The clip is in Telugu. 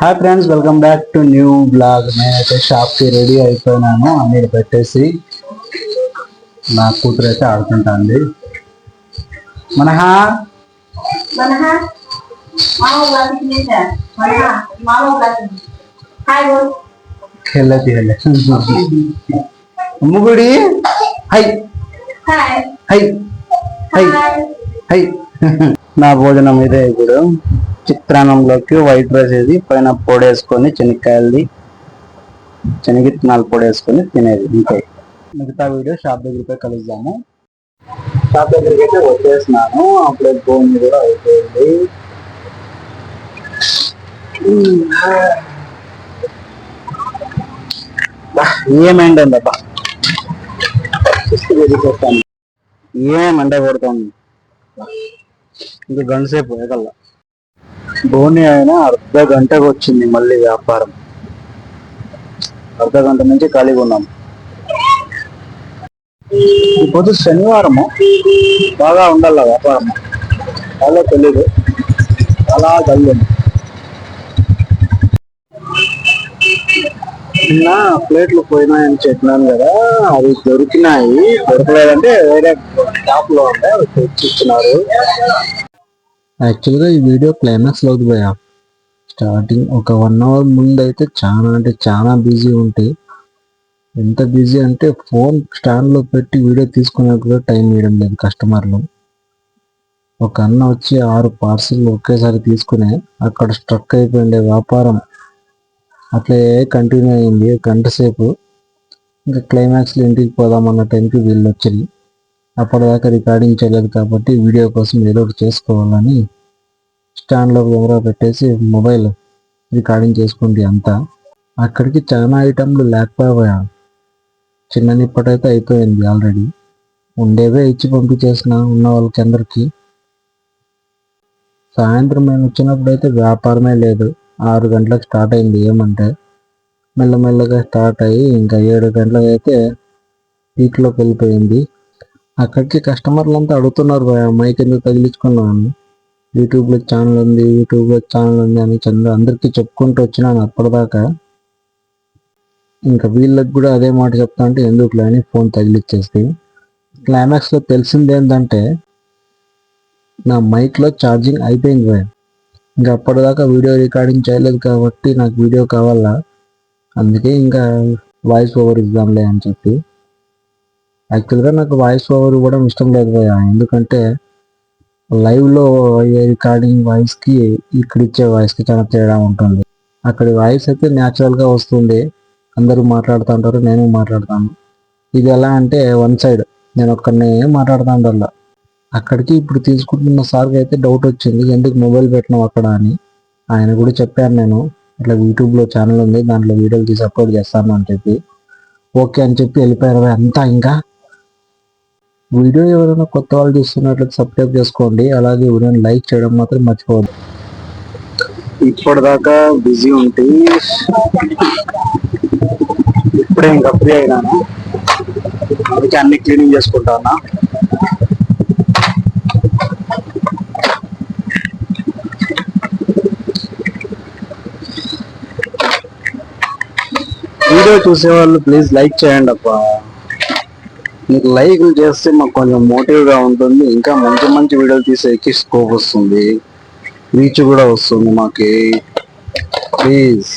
hi friends welcome back to new vlog నేనైతే షాప్ కి రెడీ అయిపోయినాను అన్ని పెట్టేసి నా కూతురు అయితే ఆడుకుంటాంది మనహా మనహా మామ క్లాస్ నిందా మనహా మామ క్లాస్ హాయ్ బోల్ खेलती है ముగుడి high hi hi high hi hi నా భోజనం ఇదే ఇప్పుడు చిత్రాన్నంలోకి వైట్ రైస్ వేసి పైన పొడి వేసుకొని శనక్కాయలది శనగిత్తనాలు పొడి వేసుకొని తినేది. ఇంతే. మిగతా వీడియో షాప్ దగ్గరికి పోయి కలుద్దాము. షాప్ దగ్గరికి అయితే వచ్చేసినాను అప్పుడే భూమి కూడా అయిపోయింది. ఏమైంది అబ్బా? ఏం ఏమంటే కొడతాను ఇంకా గంట సేపు వేగల్లా. బోని అయినా అర్ధ గంటకు వచ్చింది మళ్ళీ వ్యాపారం. అర్ధ గంట నుంచి ఖాళీగా ఉన్నాం. ఇప్పుడు శనివారము. బాగా ఉండాల వ్యాపారం. చాలా తెలీదు. చాలా డల్ నిన్న ప్లేట్లు పోయినాయని చెప్పినాను కదా అవి దొరికినాయి. దొరకలేదంటే వేరే షాప్లో ఉంటే అవి యాక్చువల్గా ఈ వీడియో క్లైమాక్స్లోకి పోయా. స్టార్టింగ్ ఒక వన్ అవర్ ముందు అయితే చాలా అంటే చాలా బిజీ ఉంటాయి ఎంత బిజీ అంటే ఫోన్ స్టాండ్లో పెట్టి వీడియో తీసుకునే కూడా టైం ఇవ్వడం లేదు కస్టమర్లు ఒక అన్న వచ్చి ఆరు పార్సిల్ ఒకేసారి తీసుకునే అక్కడ స్ట్రక్ అయిపోయిండే వ్యాపారం. అట్లే కంటిన్యూ అయింది గంట సేపు. ఇంకా క్లైమాక్స్లో ఇంటికి పోదాం అన్న టైంకి వీళ్ళు వచ్చి అప్పటిదాకా రికార్డింగ్ చేయలేదు కాబట్టి వీడియో కోసం ఏదో ఒకటి చేసుకోవాలని స్టాండ్లో కెమెరా పెట్టేసి మొబైల్ రికార్డింగ్ చేసుకుంది అంతా. అక్కడికి చాలా ఐటమ్లు లేకపోయా చిన్న నిప్పటైతే అయిపోయింది ఆల్రెడీ. ఉండేవే ఇచ్చి పంపించేసిన ఉన్న వాళ్ళకి అందరికి సాయంత్రం మేము వచ్చినప్పుడు అయితే వ్యాపారమే లేదు. ఆరు గంటలకు స్టార్ట్ అయింది ఏమంటే. మెల్లమెల్లగా స్టార్ట్ అయ్యి ఇంకా ఏడు గంటలకైతే వీటిలోకి పీక్లోకి వెళ్ళిపోయింది. అక్కడికి కస్టమర్లు అంతా అడుగుతున్నారు మైక్ ఎందుకు తగిలించుకున్నాను యూట్యూబ్లో ఛానల్ ఉంది యూట్యూబ్లో ఛానల్ ఉంది అని చంద్ర అందరికీ చెప్పుకుంటూ వచ్చినాను అప్పటిదాకా. ఇంకా వీళ్ళకి కూడా అదే మాట చెప్తా అంటే ఎందుకు అని ఫోన్ తగిలిచ్చేసి. క్లైమాక్స్లో తెలిసింది ఏంటంటే నా మైక్లో ఛార్జింగ్ అయిపోయింది భయ ఇంకా అప్పటిదాకా వీడియో రికార్డింగ్ చేయలేదు కాబట్టి నాకు వీడియో కావాలా. అందుకే ఇంకా వాయిస్ ఓవర్ ఇద్దాంలే అని చెప్పి. యాక్చువల్గా నాకు వాయిస్ ఓవర్ ఇవ్వడం ఇష్టం లేదు భయ ఎందుకంటే లైవ్లో అయ్యే రికార్డింగ్ వాయిస్కి ఇక్కడ ఇచ్చే వాయిస్కి చాలా తేడా ఉంటుంది. అక్కడి వాయిస్ అయితే న్యాచురల్గా వస్తుంది. అందరూ మాట్లాడుతుంటారు నేను మాట్లాడతాను. ఇది ఎలా అంటే వన్ సైడ్ నేను ఒక్కనే మాట్లాడుతూ ఉండాల? అక్కడికి ఇప్పుడు తీసుకుంటున్న సార్కి అయితే డౌట్ వచ్చింది. ఎందుకు మొబైల్ పెట్టినావు అక్కడ అని? ఆయన కూడా చెప్పాను నేను. ఇట్లా యూట్యూబ్లో ఛానల్ ఉంది దాంట్లో వీడియోలు తీసి అప్లోడ్ చేస్తాను అని చెప్పి. ఓకే అని చెప్పి వెళ్ళిపోయారు అంతా ఇంకా వీడియో ఎవరైనా కొత్త వాళ్ళు చూస్తున్నట్లయితే సబ్స్క్రైబ్ చేసుకోండి. అలాగే వీడియోని లైక్ చేయడం మాత్రం మర్చిపోవద్దు. ఇప్పటిదాకా బిజీ ఉంటే ఇప్పుడే ఇంకా ఫ్రీ అయినాను. అందుకే అన్ని క్లీనింగ్ చేసుకుంటానా వీడియో చూసేవాళ్ళు ప్లీజ్ లైక్ చేయండి అప్ప మీకు లైక్ చేస్తే మాకు కొంచెం మోటివ్గా ఉంటుంది. ఇంకా మంచి మంచి వీడియోలు తీసేకి స్కోప్ వస్తుంది. రీచ్ కూడా వస్తుంది మాకి. ప్లీజ్